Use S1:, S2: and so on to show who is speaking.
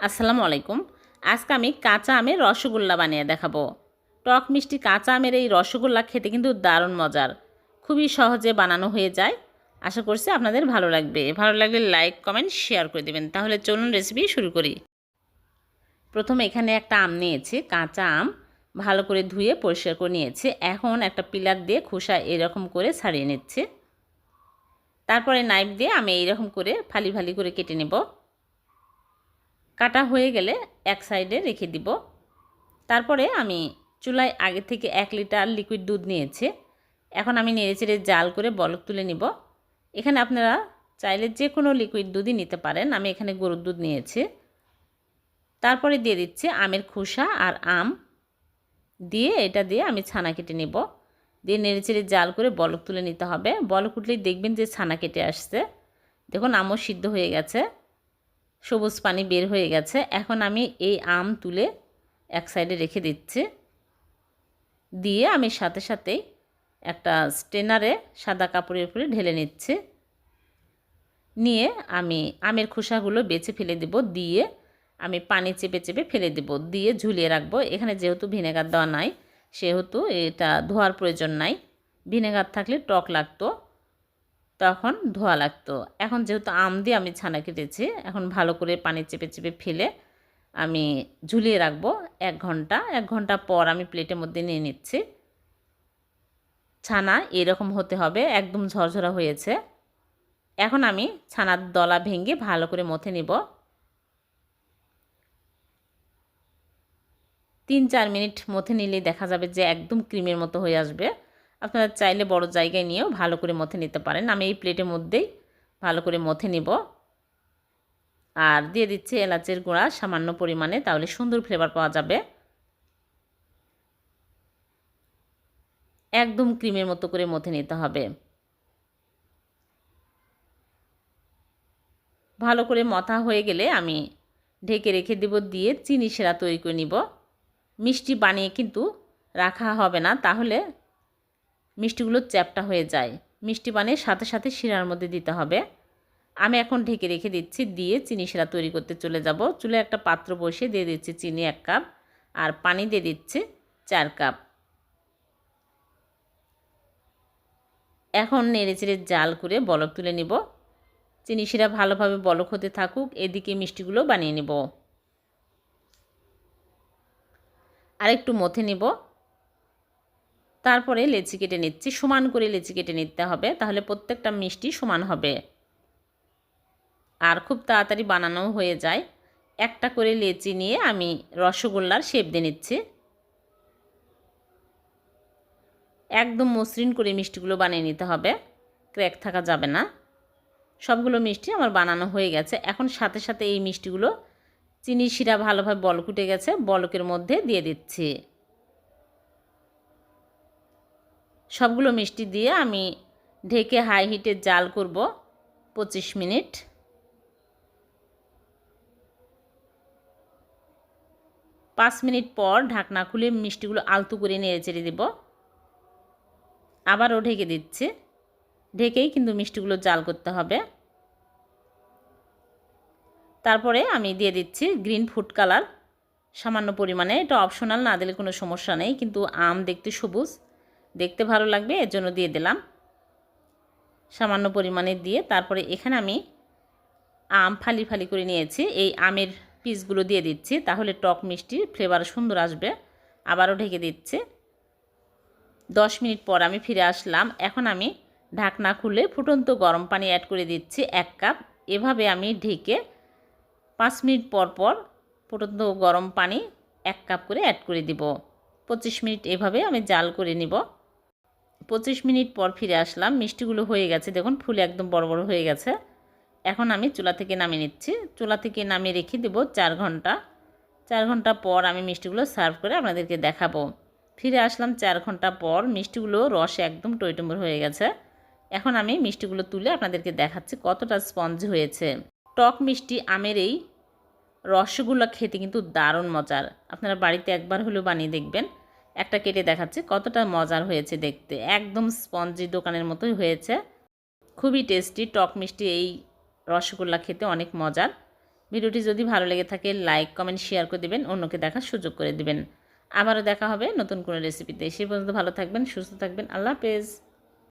S1: আসসালামু আলাইকুম। আজকে আমি কাঁচা আমের রসগোল্লা বানিয়ে দেখাবো। টক মিষ্টি কাঁচা আমের এই রসগোল্লা খেতে কিন্তু দারুণ মজার। খুবই সহজে বানানো হয়ে যায়। আশা করছি আপনাদের ভালো লাগবে। ভালো লাগলে লাইক, কমেন্ট, শেয়ার করে দেবেন। তাহলে চলুন রেসিপি শুরু করি। প্রথমে এখানে একটা আম নিয়েছি, কাঁচা আম। ভালো করে ধুয়ে পরিষ্কার করে নিয়েছি। এখন একটা পিলার দিয়ে খোসা এরকম করে ছাড়িয়ে নিচ্ছে। তারপরে নাইফ দিয়ে আমি এইরকম করে ফালি ফালি করে কেটে নেব। কাটা হয়ে গেলে এক সাইডে রেখে দিব। তারপরে আমি চুলায় আগে থেকে এক লিটার লিকুইড দুধ নিয়েছি। এখন আমি নেড়েচেড়ে জাল করে বলক তুলে নিব। এখানে আপনারা চাইলে যে কোনো লিকুইড দুধই নিতে পারেন। আমি এখানে গরুর দুধ নিয়েছি। তারপরে দিয়ে দিচ্ছি আমের খোসা আর আম। দিয়ে এটা দিয়ে আমি ছানা কেটে নেব। দিয়ে নেড়েচেড়ে জাল করে বলক তুলে নিতে হবে। বলক উঠলেই দেখবেন যে ছানা কেটে আসছে। দেখুন আমও সিদ্ধ হয়ে গেছে। সবুজ পানি বের হয়ে গেছে। এখন আমি এই আম তুলে এক সাইডে রেখে দিচ্ছি। দিয়ে আমি সাথে সাথেই একটা স্টেনারে সাদা কাপড়ের উপরে ঢেলে নিচ্ছি। নিয়ে আমি আমের খোসাগুলো বেছে ফেলে দেব। দিয়ে আমি পানি চেপে চেপে ফেলে দেব। দিয়ে ঝুলিয়ে রাখব। এখানে যেহেতু ভিনেগার দেওয়া নাই, সেহেতু এটা ধোয়ার প্রয়োজন নাই। ভিনেগার থাকলে টক লাগতো। তখন ধোয়া লাগতো। এখন যেহেতু আম দিয়ে আমি ছানা কেটেছি, এখন ভালো করে পানি চেপে চেপে ফেলে আমি ঝুলিয়ে রাখব এক ঘণ্টা। এক ঘণ্টা পর আমি প্লেটের মধ্যে নিয়ে নিচ্ছি। ছানা এরকম হতে হবে, একদম ঝরঝরা হয়েছে। এখন আমি ছানার দলা ভেঙে ভালো করে মথে নিব। তিন চার মিনিট মথে নিলেই দেখা যাবে যে একদম ক্রিমের মতো হয়ে আসবে। আপনারা চাইলে বড় জায়গায় নিয়েও ভালো করে মথে নিতে পারেন। আমি এই প্লেটের মধ্যেই ভালো করে মথে নিব। আর দিয়ে দিচ্ছি এলাচের গুঁড়া, সামান্য পরিমাণে, তাহলে সুন্দর ফ্লেভার পাওয়া যাবে। একদম ক্রিমের মতো করে মথে নিতে হবে। ভালো করে মথা হয়ে গেলে আমি ঢেকে রেখে দেব, দিয়ে চিনি সেরা তৈরি করে নিব। মিষ্টি বানিয়ে কিন্তু রাখা হবে না, তাহলে মিষ্টিগুলো চ্যাপটা হয়ে যায়। মিষ্টি বানিয়ে সাথে সাথে শিরার মধ্যে দিতে হবে। আমি এখন ঢেকে রেখে দিচ্ছি, দিয়ে চিনি শিরা তৈরি করতে চলে যাব। চুলে একটা পাত্র বসিয়ে দিয়ে দিচ্ছি চিনি এক কাপ আর পানি দিয়ে দিচ্ছি চার কাপ। এখন নেড়ে চেড়ে জাল করে বলক তুলে নিব। চিনি শিরা ভালোভাবে বলক হতে থাকুক, এদিকে মিষ্টিগুলো বানিয়ে নিব। আরেকটু মথে নিব। তারপরে লেচি কেটে নিচ্ছি, সমান করে লেচি কেটে নিতে হবে, তাহলে প্রত্যেকটা মিষ্টি সমান হবে। আর খুব তাড়াতাড়ি বানানো হয়ে যায়। একটা করে লেচি নিয়ে আমি রসগোল্লার শেপ দিয়ে নিচ্ছি। একদম মসৃণ করে মিষ্টিগুলো বানিয়ে নিতে হবে, ক্র্যাক থাকা যাবে না। সবগুলো মিষ্টি আমার বানানো হয়ে গেছে। এখন সাথে সাথে এই মিষ্টিগুলো চিনি শিরা ভালোভাবে বল কুটে গেছে, বলকের মধ্যে দিয়ে দিচ্ছি। সবগুলো মিষ্টি দিয়ে আমি ঢেকে হাই হিটে জাল করব পঁচিশ মিনিট। পাঁচ মিনিট পর ঢাকনা খুলে মিষ্টিগুলো আলতু করে নেড়ে চেড়ে দেব। আবারও ঢেকে দিচ্ছে। ঢেকেই কিন্তু মিষ্টিগুলো জাল করতে হবে। তারপরে আমি দিয়ে দিচ্ছি গ্রিন ফুড কালার সামান্য পরিমাণে, এটা অপশনাল না দিলে কোনো সমস্যা নেই, কিন্তু আম দেখতে সবুজ। দেখতে ভালো লাগবে, এর জন্য দিয়ে দিলাম। সামান্য পরিমাণে দিয়ে তারপরে এখানে আমি আম ফালি ফালি করে নিয়েছি। এই আমের পিসগুলো দিয়ে দিচ্ছি, তাহলে টক মিষ্টির ফ্লেভার সুন্দর আসবে। আবারও ঢেকে দিচ্ছে। দশ মিনিট পর আমি ফিরে আসলাম। এখন আমি ঢাকনা খুলে ফুটন্ত গরম পানি অ্যাড করে দিচ্ছি এক কাপ এভাবে আমি ঢেকে পাঁচ মিনিট পর পর ফুটন্ত গরম পানি এক কাপ করে অ্যাড করে দিব। পঁচিশ মিনিট এভাবে আমি জাল করে নিব। পঁচিশ মিনিট পর ফিরে আসলাম। মিষ্টিগুলো হয়ে গেছে। দেখুন, ফুলে একদম বড় বড় হয়ে গেছে। এখন আমি চুলা থেকে নামিয়ে নিচ্ছি। চুলা থেকে নামিয়ে রেখে দেবো চার ঘণ্টা। চার ঘণ্টা পর আমি মিষ্টিগুলো সার্ভ করে আপনাদেরকে দেখাবো। ফিরে আসলাম চার ঘণ্টা পর। মিষ্টিগুলো রসে একদম টইটম্বর হয়ে গেছে। এখন আমি মিষ্টিগুলো তুলে আপনাদেরকে দেখাচ্ছি কতটা স্পঞ্জ হয়েছে। টক মিষ্টি আমের এই রসগোল্লা খেতে কিন্তু দারুণ মজার। আপনারা বাড়িতে একবার হলেও বানিয়ে দেখবেন। একটা কেটে দেখাচ্ছি, কতটা মজার হয়েছে দেখতে। একদম স্পঞ্জি দোকানের মতোই হয়েছে। খুবই টেস্টি, টক মিষ্টি, এই রসগোল্লা খেতে অনেক মজার। ভিডিওটি যদি ভালো লেগে থাকে, লাইক, কমেন্ট, শেয়ার করে দেবেন, অন্যকে দেখার সুযোগ করে দেবেন। আবারও দেখা হবে নতুন কোনো রেসিপিতে। সে পর্যন্ত ভালো থাকবেন, সুস্থ থাকবেন। আল্লাহ হাফেজ।